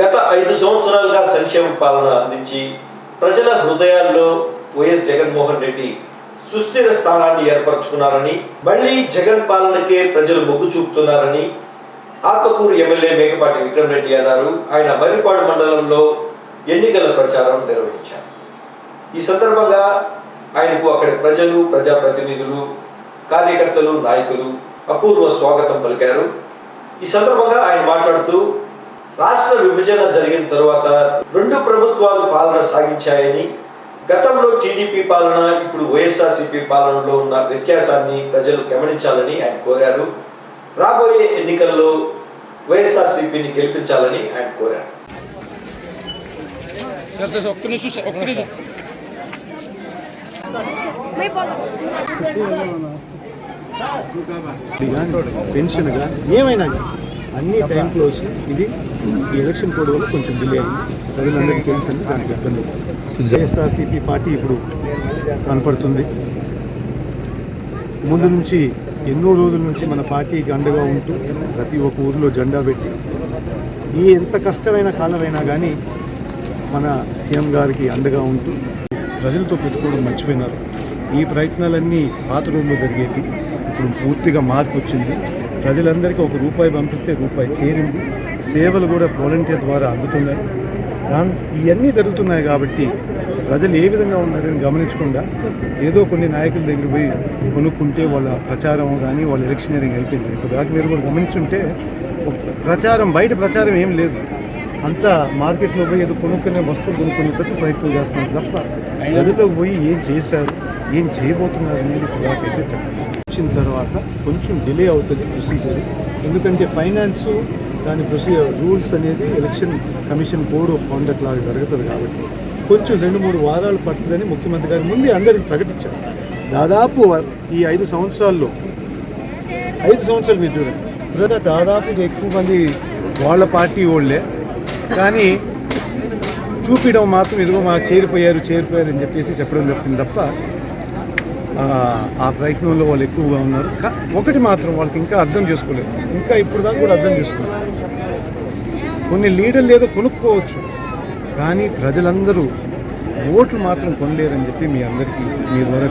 గత ఐదు సంవత్సరాలుగా సంక్షేమ పాలన అందించి ప్రజల హృదయాల్లో వైఎస్ జగన్మోహన్ రెడ్డి సుస్థిర స్థానాన్ని ఏర్పరచుకున్నారని మళ్ళీ జగన్ పాలనకే ప్రజలు మొగ్గు చూపుతున్నారని ఆత్మకూరు ఎమ్మెల్యే మేకపాటి విక్రమ్ రెడ్డి అన్నారు. ఆయన మర్రిపాడు మండలంలో ఎన్నికల ప్రచారం నిర్వహించారు. ఈ సందర్భంగా ఆయనకు అక్కడి ప్రజలు ప్రజాప్రతినిధులు కార్యకర్తలు నాయకులు అపూర్వ స్వాగతం పలికారు. ఈ సందర్భంగా ఆయన మాట్లాడుతూ రాష్ట్ర విభజన జరిగిన తరువాత రెండు ప్రభుత్వాలు పాలన సాగించాయని గతంలో టీడీపీ పాలన ఇప్పుడు వైఎస్ఆర్సీపీ పాలనలో ఉన్న వ్యత్యాసాన్ని ప్రజలు గమనించాలని ఆయన కోరారు. రాబోయే ఎన్నికల్లో వైఎస్ఆర్సీపీని గెలిపించాలని ఆయన కోరారు. సార్ సార్ ఒక్క నిమిషం సార్ ఒక్క నిమిషం. పెన్షన్ కానీ ఏమైనా? అన్ని టైంలో వచ్చి ఇది ఈ ఎలక్షన్ కోడ్ వల్ల కొంచెం డిలే అయింది. ప్రజలందరికీ తెలుసని దానికి ఇబ్బంది. వైఎస్ఆర్సీపీ పార్టీ ఇప్పుడు కనపడుతుంది. ముందు నుంచి ఎన్నో రోజుల నుంచి మన పార్టీకి అండగా ఉంటూ ప్రతి ఒక్క ఊరిలో జెండా పెట్టి ఈ ఎంత కష్టమైన కాలమైనా కానీ మన సీఎం గారికి అండగా ఉంటూ ప్రజలతో పెట్టుకోవడం మర్చిపోయినారు. ఈ ప్రయత్నాలన్నీ పాత రోజుల్లో జరిగేవి ఇప్పుడు పూర్తిగా మార్పు వచ్చింది. ప్రజలందరికీ ఒక రూపాయి పంపిస్తే రూపాయి చేరింది. సేవలు కూడా వాలంటీర్ ద్వారా అందుతున్నాయి. దాని ఇవన్నీ జరుగుతున్నాయి కాబట్టి ప్రజలు ఏ విధంగా ఉన్నారని గమనించకుండా ఏదో కొన్ని నాయకుల దగ్గర పోయి కొనుక్కుంటే వాళ్ళ ప్రచారం కానీ వాళ్ళ ఎలక్షనీరింగ్ అయిపోయింది. ఇప్పుడు దాకా మీరు కూడా గమనించుంటే ప్రచారం బయట ప్రచారం ఏం లేదు. అంతా మార్కెట్లో పోయి ఏదో కొనుక్కునే వస్తువులు కొనుక్కునేటట్టు ప్రయత్నం చేస్తున్నారు తప్ప ప్రజల్లోకి పోయి ఏం చేశారు ఏం చేయబోతున్నారు అనేది ఇప్పుడు దాకైతే చెప్పండి వచ్చిన తర్వాత కొంచెం డిలే అవుతుంది ప్రొసీజర్ ఎందుకంటే ఫైనాన్స్ దాని ప్రొసీజర్ రూల్స్ అనేది election commission code of conduct లాగా జరుగుతుంది కాబట్టి కొంచెం రెండు మూడు వారాలు పడుతుందని ముఖ్యమంత్రి గారి ముందే అందరికి ప్రకటించారు. దాదాపు ఈ ఐదు సంవత్సరాల్లో ఐదు సంవత్సరాలు మీరు చూడండి. తర్వాత దాదాపుగా ఎక్కువ మంది వాళ్ళ పార్టీ వాళ్ళే కానీ చూపించడం మాత్రం ఇదిగో మాకు చేరిపోయారు చేరిపోయారు అని చెప్పేసి చెప్పడం తప్పింది తప్ప ఆ, ప్రయత్నంలో వాళ్ళు ఎక్కువగా ఉన్నారు. ఒకటి మాత్రం వాళ్ళకి ఇంకా అర్థం చేసుకోలేదు. ఇంకా ఇప్పుడు దాకా కూడా అర్థం చేసుకోలేదు. కొన్ని లీడర్లు ఏదో కొనుక్కోవచ్చు కానీ ప్రజలందరూ ఓట్లు మాత్రం కొనలేరని చెప్పి మీ అందరికీ మీ ద్వారా